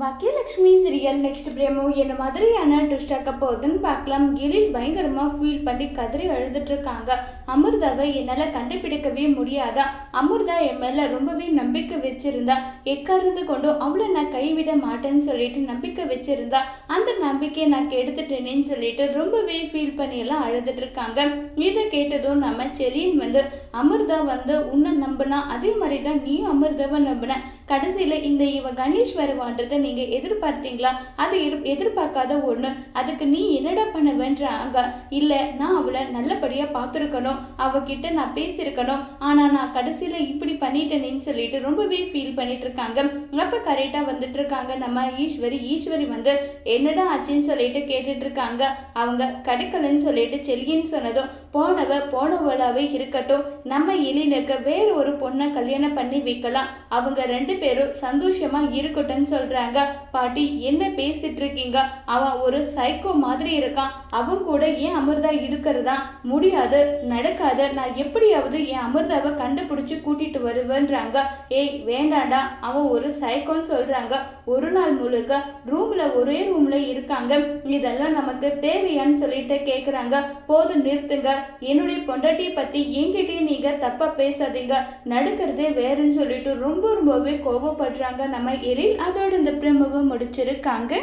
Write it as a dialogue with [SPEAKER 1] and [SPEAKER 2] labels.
[SPEAKER 1] Baakiyalakshmi serial next பிரேமோ என்ன மாதிரியான ட்விஸ்டாக்க போகுதுன்னு பார்க்கலாம். எழில் பயங்கரமாக ஃபீல் பண்ணி கதறி அழுதுட்டு இருக்காங்க அமிர்தாவை என்னால் கண்டுபிடிக்கவே முடியாதா? அமிர்தா என் மேலே ரொம்பவே நம்பிக்கை வச்சிருந்தா. எக்காரது கொண்டும் அவளை நான் கைவிட மாட்டேன்னு சொல்லிட்டு நம்பிக்கை வச்சிருந்தா. அந்த நம்பிக்கையை நான் கெடுத்துட்டேனேன்னு சொல்லிட்டு ரொம்பவே ஃபீல் பண்ணி எல்லாம் அழுதுட்டு இருக்காங்க இதை கேட்டதும் நம்ம செலியன் வந்து அமிர்தா வந்து உன்னை நம்பினா அதே மாதிரி தான் நீயும் அமிர்தாவை நம்பின. கடைசியில் இந்த இவ கணேஷ் வருவான்றதை நீங்கள் எதிர்பார்த்தீங்களா? அது எதிர் எதிர்பார்க்காத ஒன்று அதுக்கு நீ என்னடா பண்ணுவேன்றாங்க இல்லை நான் அவளை நல்லபடியாக பார்த்துருக்கணும். அவகிட்ட நான் பேசியிருக்கணும். ஆனால் நான் கடைசியில் இப்படி பண்ணிட்டேனேன்னு சொல்லிட்டு ரொம்பவே ஃபீல் பண்ணிட்டு இருக்காங்க அப்போ கரெக்டாக வந்துட்டு இருக்காங்க நம்ம ஈஸ்வரி ஈஸ்வரி வந்து என்னடா ஆச்சுன்னு சொல்லிட்டு கேட்டுட்டு இருக்காங்க அவங்க கிடைக்கலன்னு சொல்லிட்டு செல்லின்னு சொன்னதும் போனவ போனவளாவே இருக்கட்டும். நம்ம எழிலுக்கு வேற ஒரு பொண்ணை கல்யாணம் பண்ணி வைக்கலாம். அவங்க ரெண்டு பேரும் சந்தோஷமா இருக்கட்டும்னு சொல்றாங்க. பாட்டி என்ன பேசிட்டு இருக்கீங்க அவன் ஒரு சைக்கோ மாதிரி இருக்கான். அவன் கூட ஏன் அமிர்தா இருக்கிறதா? முடியாது நடக்காது. நான் எப்படியாவது என் அமிர்தாவை கண்டுபிடிச்சு கூட்டிட்டு வருவேன்றாங்க. ஏய் வேண்டாண்டா அவன் ஒரு சைக்கோன்னு சொல்றாங்க. ஒரு நாள் முழுக்க ரூம்ல ஒரே ரூம்ல இருக்காங்க. இதெல்லாம் நமக்கு தேவையான்னு சொல்லிட்டு கேக்குறாங்க. போதும் நிறுத்துங்க. என்னுடைய பொண்டாட்டியை பத்தி என்கிட்டயே நீங்க தப்பா பேசாதீங்க. நடக்கிறதே வேறுன்னு சொல்லிட்டு ரொம்ப ரொம்பவே கோபப்படுறாங்க நம்ம எழில் அதோட இந்த பிரமவை முடிச்சிருக்காங்க.